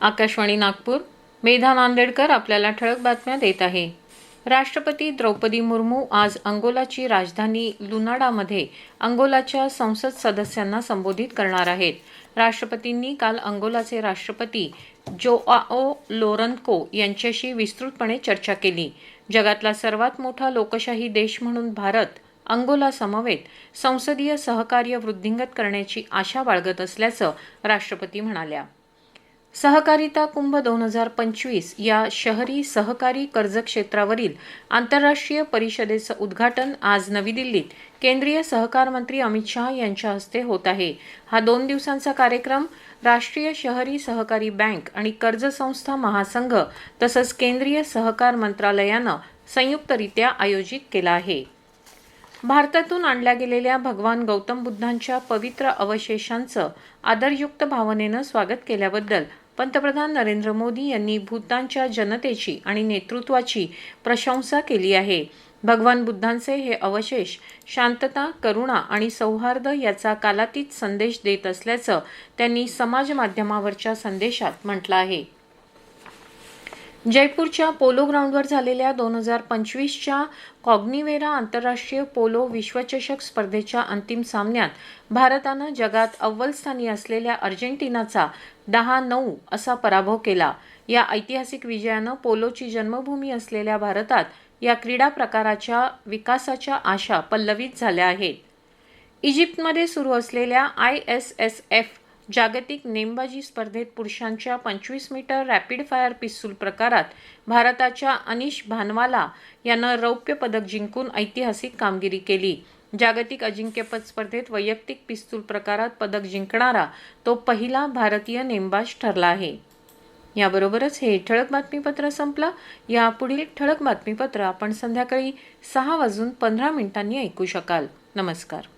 आकाशवाणी नागपूर मेधा नांदेडकर आपल्याला ठळक बातम्या देत आहे. राष्ट्रपती द्रौपदी मुर्मू आज अंगोलाची राजधानी लुनाडामध्ये अंगोलाच्या संसद सदस्यांना संबोधित करणार आहेत. राष्ट्रपतींनी काल अंगोलाचे राष्ट्रपती जोआओ लोरन्को यांच्याशी विस्तृतपणे चर्चा केली. जगातला सर्वात मोठा लोकशाही देश म्हणून भारत अंगोला समवेत संसदीय सहकार्य वृद्धिंगत करण्याची आशा बाळगत असल्याचं राष्ट्रपती म्हणाल्या. सहकारिता कुंभ दोन हजार पंचवीस या शहरी सहकारी कर्ज क्षेत्रावरील आंतरराष्ट्रीय परिषदेचं उद्घाटन आज नवी दिल्लीत केंद्रीय सहकार मंत्री अमित शहा यांच्या हस्ते होत आहे. हा दोन दिवसांचा कार्यक्रम राष्ट्रीय शहरी सहकारी बँक आणि कर्ज संस्था महासंघ तसंच केंद्रीय सहकार मंत्रालयानं संयुक्तरित्या आयोजित केला आहे. भारतातून आणल्या गेलेल्या भगवान गौतम बुद्धांच्या पवित्र अवशेषांचं आदरयुक्त भावनेनं स्वागत केल्याबद्दल पंतप्रधान नरेंद्र मोदी यांनी भूतानच्या जनतेची आणि नेतृत्वाची प्रशंसा केली आहे. भगवान बुद्धांचे हे अवशेष शांतता करुणा आणि सौहार्द याचा कालातीत संदेश देत असल्याचं त्यांनी समाज माध्यमावरच्या संदेशात म्हटलं आहे. जयपूरच्या पोलो ग्राउंडवर झालेल्या दोन हजार पंचवीसच्या कॉग्निवेरा आंतरराष्ट्रीय पोलो विश्वचषक स्पर्धेच्या अंतिम सामन्यात भारतानं जगात अव्वल स्थानी असलेल्या अर्जेंटिनाचा दहा नऊ असा पराभव केला. या ऐतिहासिक विजयानं पोलोची जन्मभूमी असलेल्या भारतात या क्रीडा प्रकाराच्या विकासाच्या आशा पल्लवित झाल्या आहेत. इजिप्तमध्ये सुरू असलेल्या आय एस एस एफ जागतिक नेमबाजी स्पर्धेत पुरुषांच्या पंचवीस मीटर रॅपिड फायर पिस्तूल प्रकारात भारताच्या अनिश भानवाला यानं रौप्य पदक जिंकून ऐतिहासिक कामगिरी केली. जागतिक अजिंक्यपद स्पर्धेत वैयक्तिक पिस्तूल प्रकारात पदक जिंकणारा तो पहिला भारतीय नेमबाज ठरला आहे. याबरोबरच हे ठळक बातमीपत्र संपलं. या पुढील ठळक बातमीपत्र आपण संध्याकाळी सहा वाजून पंधरा मिनिटांनी ऐकू शकाल. नमस्कार.